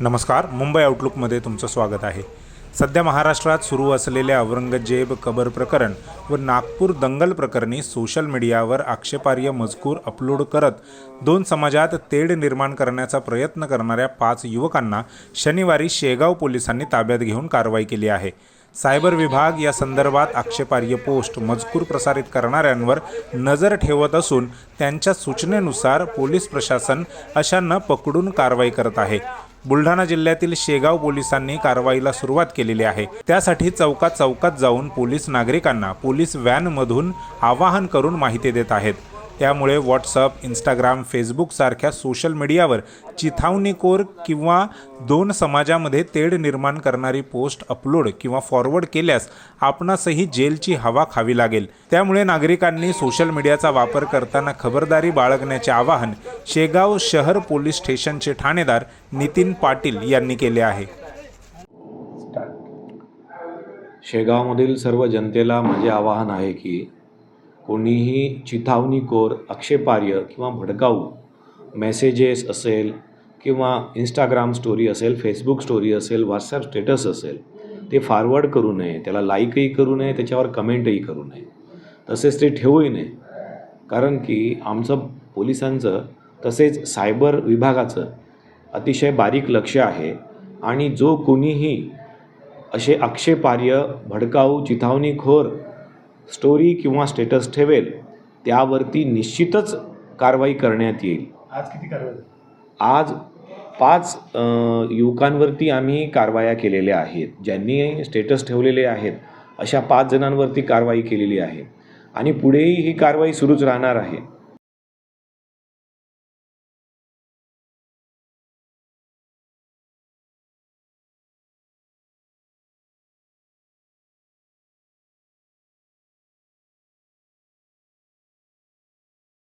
नमस्कार मुंबई आउटलुकमध्ये तुमचं स्वागत आहे. सध्या महाराष्ट्रात सुरू असलेल्या औरंगजेब कबर प्रकरण व नागपूर दंगल प्रकरणी सोशल मीडियावर आक्षेपार्ह मजकूर अपलोड करत दोन समाजात तेढ निर्माण करण्याचा प्रयत्न करणाऱ्या पाच युवकांना शनिवारी शेगाव पोलिसांनी ताब्यात घेऊन कारवाई केली आहे. सायबर विभाग या संदर्भात आक्षेपार्ह पोस्ट मजकूर प्रसारित करणाऱ्यांवर नजर ठेवत असून त्यांच्या सूचनेनुसार पोलीस प्रशासन अशांना पकडून कारवाई करत आहे. बुलढाणा जिल्ह्यातील शेगाव पोलिसांनी कारवाईला सुरुवात केलेली आहे. त्यासाठी चौकात चौकात जाऊन पोलीस नागरिकांना पोलीस व्हॅनमधून आवाहन करून माहिती देत आहेत. त्यामुळे व्हॉट्सअप इंस्टाग्राम फेसबुकसारख्या सोशल मीडियावर चिथावणीकोर किंवा दोन समाजामध्ये तेढ निर्माण करणारी पोस्ट अपलोड किंवा फॉरवर्ड केल्यास आपणासही जेलची हवा खावी लागेल. त्यामुळे नागरिकांनी सोशल मीडियाचा वापर करताना खबरदारी बाळगण्याचे आवाहन शेगाव शहर पोलीस स्टेशनचे ठाणेदार नितीन पाटील यांनी केले आहे. शेगावमधील सर्व जनतेला माझे आवाहन आहे की कोणीही चिथावणीखोर आक्षेपार्य किंवा भडकाऊ मेसेजेस असेल किंवा इंस्टाग्राम स्टोरी असेल फेसबुक स्टोरी असेल व्हॉट्सॲप स्टेटस असेल ते फॉरवर्ड करू नये. त्याला लाईकही करू नये त्याच्यावर कमेंटही करू नये. तसेच ते ठेवूही नये. कारण की आमचं पोलिसांचं तसेच सायबर विभागाचं अतिशय बारीक लक्ष आहे आणि जो कोणीही असे आक्षेपार्य भडकाऊ चिथावणीखोर स्टोरी किंवा स्टेटस ठेवेल त्यावरती निश्चितच कारवाई करण्यात येईल. आज किती कारवाई आज पाच युवकांवरती आम्ही कारवाया केलेल्या आहेत ज्यांनी स्टेटस ठेवलेले आहेत अशा पाच जणांवरती कारवाई केलेली आहे. आणि पुढेही ही कारवाई सुरूच राहणार आहे.